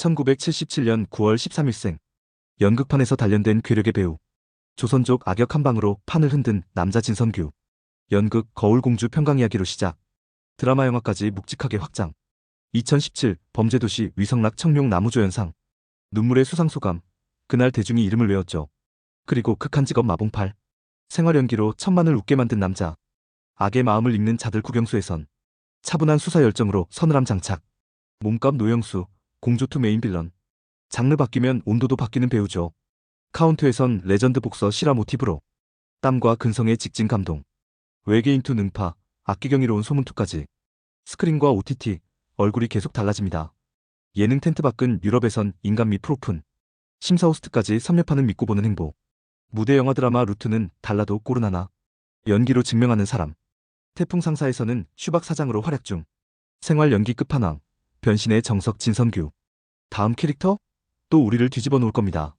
1977년 9월 13일생. 연극판에서 단련된 괴력의 배우. 조선족 악역 한 방으로 판을 흔든 남자 진선규. 연극 거울공주 평강 이야기로 시작. 드라마 영화까지 묵직하게 확장. 2017 범죄도시 위성락 청룡 나무조연상. 눈물의 수상소감. 그날 대중이 이름을 외웠죠. 그리고 극한 직업 마봉팔. 생활 연기로 천만을 웃게 만든 남자. 악의 마음을 읽는 자들 국영수에선 차분한 수사 열정으로 서늘함 장착. 몸값 노영수, 공조투 메인 빌런. 장르 바뀌면 온도도 바뀌는 배우죠. 카운트에선 레전드 복서 실화 모티브로 땀과 근성의 직진 감동. 외계인 투 능파, 악기경이로운 소문투까지. 스크린과 OTT, 얼굴이 계속 달라집니다. 예능 텐트 밖은 유럽에선 인간 미 프로픈. 심사 호스트까지 섭렵하는 믿고 보는 행복. 무대 영화 드라마 루트는 달라도 꼴은 하나. 연기로 증명하는 사람. 태풍 상사에서는 슈박 사장으로 활약 중. 생활 연기 끝판왕. 변신의 정석 진선규. 다음 캐릭터? 또 우리를 뒤집어 놓을 겁니다.